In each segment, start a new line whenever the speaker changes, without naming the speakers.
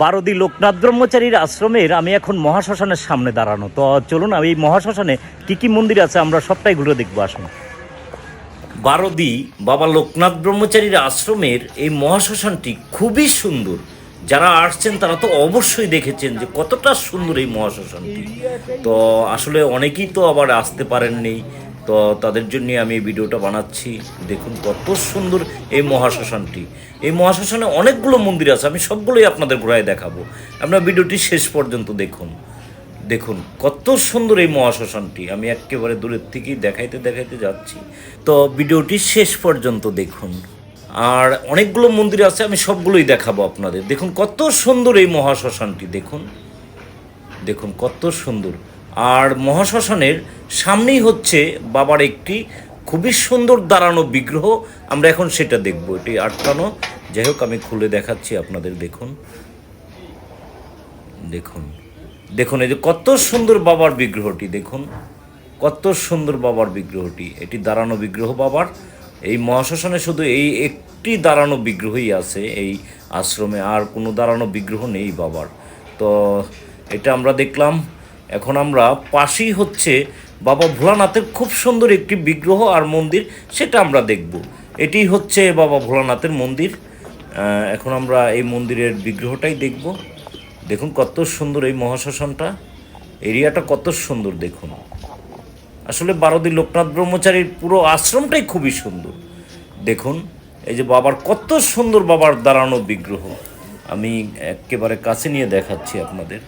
বারোদি লোকনাথ ব্রহ্মচারীর আশ্রমের আমি এখন মহাশ্মশানের সামনে দাঁড়ানো। তো চলুন, আমি এই মহাশ্মশানে কি কি মন্দির আছে আমরা সবটাই ঘুরে দেখব, আসুন। বারোদি বাবা লোকনাথ ব্রহ্মচারীর আশ্রমের এই মহাশ্মশানটি খুবই সুন্দর। যারা আসছেন, তারা তো অবশ্যই দেখেছেন যে কতটা সুন্দর এই মহাশ্মশানটি। তো আসলে অনেকেই তো আবার আসতে পারেননি। তো তাদের জন্য আমি এই ভিডিওটা বানাচ্ছি। দেখুন কত সুন্দর এই মহাশ্মশানটি। এই মহাশ্মশানে অনেকগুলো মন্দির আছে, আমি সবগুলোই আপনাদের ঘোরায় দেখাবো। আপনার ভিডিওটি শেষ পর্যন্ত দেখুন। দেখুন কত সুন্দর এই মহাশ্মশানটি। আমি একেবারে দূরের থেকেই দেখাইতে দেখাইতে যাচ্ছি। তো ভিডিওটি শেষ পর্যন্ত দেখুন। আর অনেকগুলো মন্দির আছে, আমি সবগুলোই দেখাবো আপনাদের। দেখুন কত সুন্দর এই মহাশ্মশানটি, দেখুন। দেখুন কত সুন্দর। আর মহাশ্মশানের সামনেই হচ্ছে বাবার একটি খুবই সুন্দর দাঁড়ানো বিগ্রহ। আমরা এখন সেটা দেখব, এটি আটকানো। যাই হোক, আমি খুলে দেখাচ্ছি, আপনাদের দেখুন। দেখুন দেখুন, এই যে কত সুন্দর বাবার বিগ্রহটি, দেখুন। কত সুন্দর বাবার বিগ্রহটি, এটি দাঁড়ানো বিগ্রহ বাবার। এই মহাশ্মশানে শুধু এই একটি দাঁড়ানো বিগ্রহই আছে এই আশ্রমে, আর কোনো দাঁড়ানো বিগ্রহ নেই বাবার। তো, এটা আমরা দেখলাম এখন আমরা পাশেই হচ্ছে বাবা ভোলানাথের খুব সুন্দর একটি বিগ্রহ আর মন্দির, সেটা আমরা দেখব। এটি হচ্ছে বাবা ভোলানাথের মন্দির। এখন আমরা এই মন্দিরের বিগ্রহটাই দেখব। দেখুন কত সুন্দর এই মহাশ্মশানটা। এরিয়াটা কত সুন্দর, দেখুন। আসলে বারোদি লোকনাথ ব্রহ্মচারীর পুরো আশ্রমটাই খুবই সুন্দর। দেখুন, এই যে বাবার কত সুন্দর বাবার দাঁড়ানো বিগ্রহ। আমি একেবারে কাছে নিয়ে দেখাচ্ছি আপনাদের।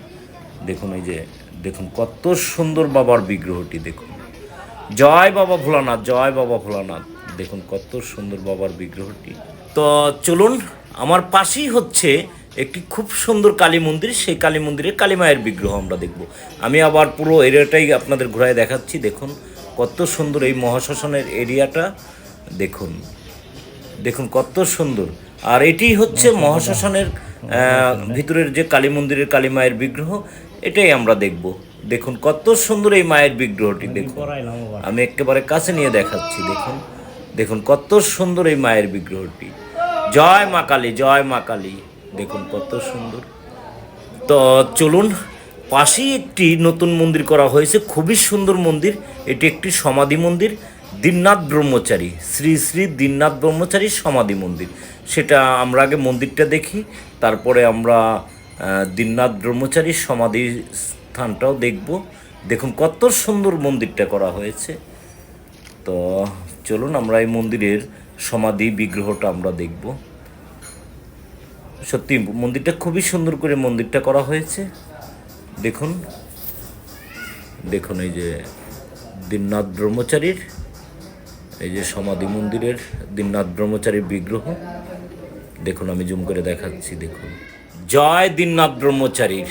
দেখুন এই যে দেখুন কত সুন্দর বাবার বিগ্রহটি দেখুন। জয় বাবা ভোলানাথ জয় বাবা ভোলানাথ। দেখুন কত সুন্দর বাবার বিগ্রহটি। তো চলুন আমার পাশেই হচ্ছে একটি খুব সুন্দর কালী মন্দির। সেই কালী মন্দিরের কালী মায়ের বিগ্রহ আমরা দেখব। আমি আবার পুরো এরিয়াটাই আপনাদের ঘোরায় দেখাচ্ছি। দেখুন কত সুন্দর এই মহাশ্মশানের এরিয়াটা। দেখুন দেখুন কত সুন্দর। আর এটি হচ্ছে মহাশ্মশানের ভিতরের যে কালী মন্দিরের কালী মায়ের বিগ্রহ এটাই আমরা দেখব। দেখুন কত সুন্দর এই মায়ের বিগ্রহটি দেখুন। আমি একেবারে কাছে নিয়ে দেখাচ্ছি দেখুন। দেখুন কত সুন্দর এই মায়ের বিগ্রহটি। জয় মা কালী জয় মা কালী। দেখুন কত সুন্দর। তো চলুন পাশেই একটি নতুন মন্দির করা হয়েছে খুবই সুন্দর মন্দির। এটি একটি সমাধি মন্দির দীননাথ ব্রহ্মচারী শ্রী শ্রী দীননাথ ব্রহ্মচারীর সমাধি মন্দির। সেটা আমরা আগে মন্দিরটা দেখি তারপরে আমরা দীননাথ ব্রহ্মচারীর সমাধি স্থানটাও দেখব। দেখুন কত সুন্দর মন্দিরটা করা হয়েছে। তো চলুন আমরা এই মন্দিরের সমাধি বিগ্রহটা আমরা দেখব। সত্যি, মন্দিরটা খুবই সুন্দর করে মন্দিরটা করা হয়েছে। দেখুন দেখুন এই যে দীননাথ ব্রহ্মচারীর, এই যে সমাধি মন্দিরের দীননাথ ব্রহ্মচারীর বিগ্রহ। দেখুন, আমি জুম করে দেখাচ্ছি, দেখুন। জয় দীননাথ ব্রহ্মচারীর।